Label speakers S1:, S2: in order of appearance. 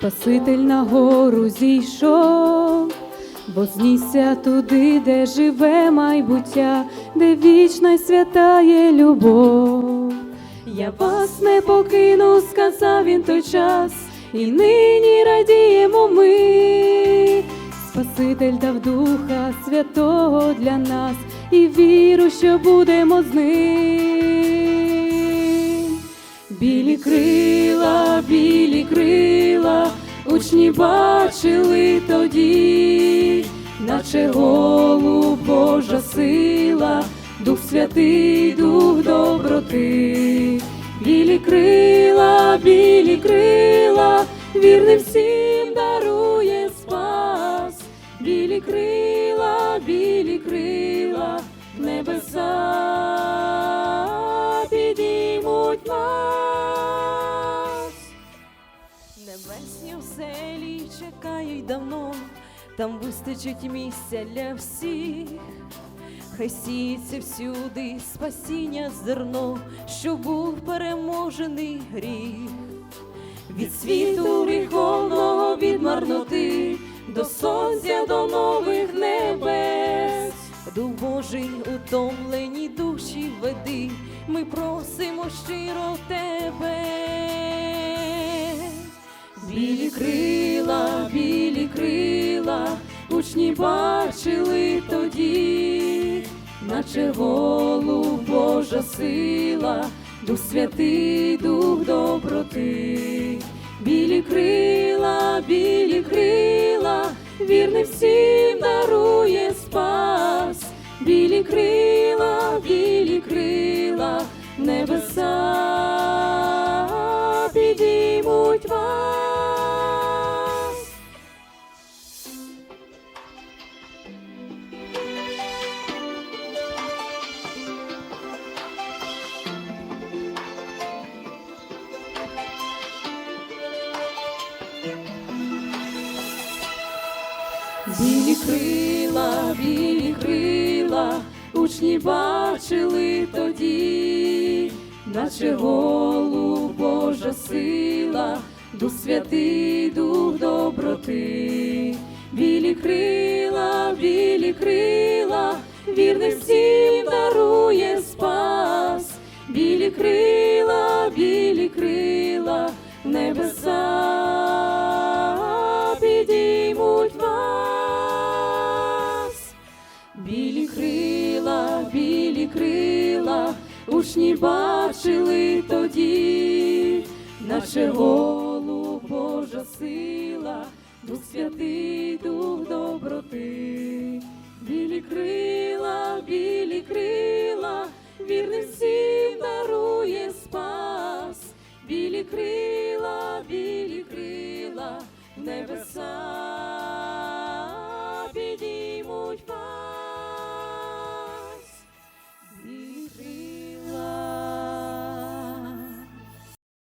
S1: Спаситель на гору зійшов, вознісся туди, де живе майбуття, де вічна й є любов. Я вас не покину, сказав він той час, і нині радіємо ми. Спаситель дав Духа Святого для нас і віру, що будемо з ним. Білі крила, учні бачили тоді, наче голуб Божа сила, Дух Святий, Дух доброти, білі крила, білі крила, вірний всім дарує спас, білі крила, білі крила, небеса
S2: чекають давно, там вистачить місця для всіх. Хай сіється всюди спасіння зерно, що був переможений гріх. Від світу гріховного від марноти до сонця до нових небес. Дух Божий утомлені душі веди, ми просимо щиро тебе.
S1: Білі крила, учні бачили тоді, наче голуб Божа сила, Дух Святий, Дух доброти, білі крила, білі крила, вірний всім дарує спас, білі крила, білі крила, небеса Білі крила, білі крила, учні бачили тоді, наче голуб Божа сила, Дух Святий, Дух доброти, білі крила, білі крила, вірний всім дарує спас, білі крила, учні бачили тоді, наче голуб Божа сила, Дух Святий, Дух доброти, білі крила, білі крила, вірним всім дарує спас, білі крила, білі крила, небеса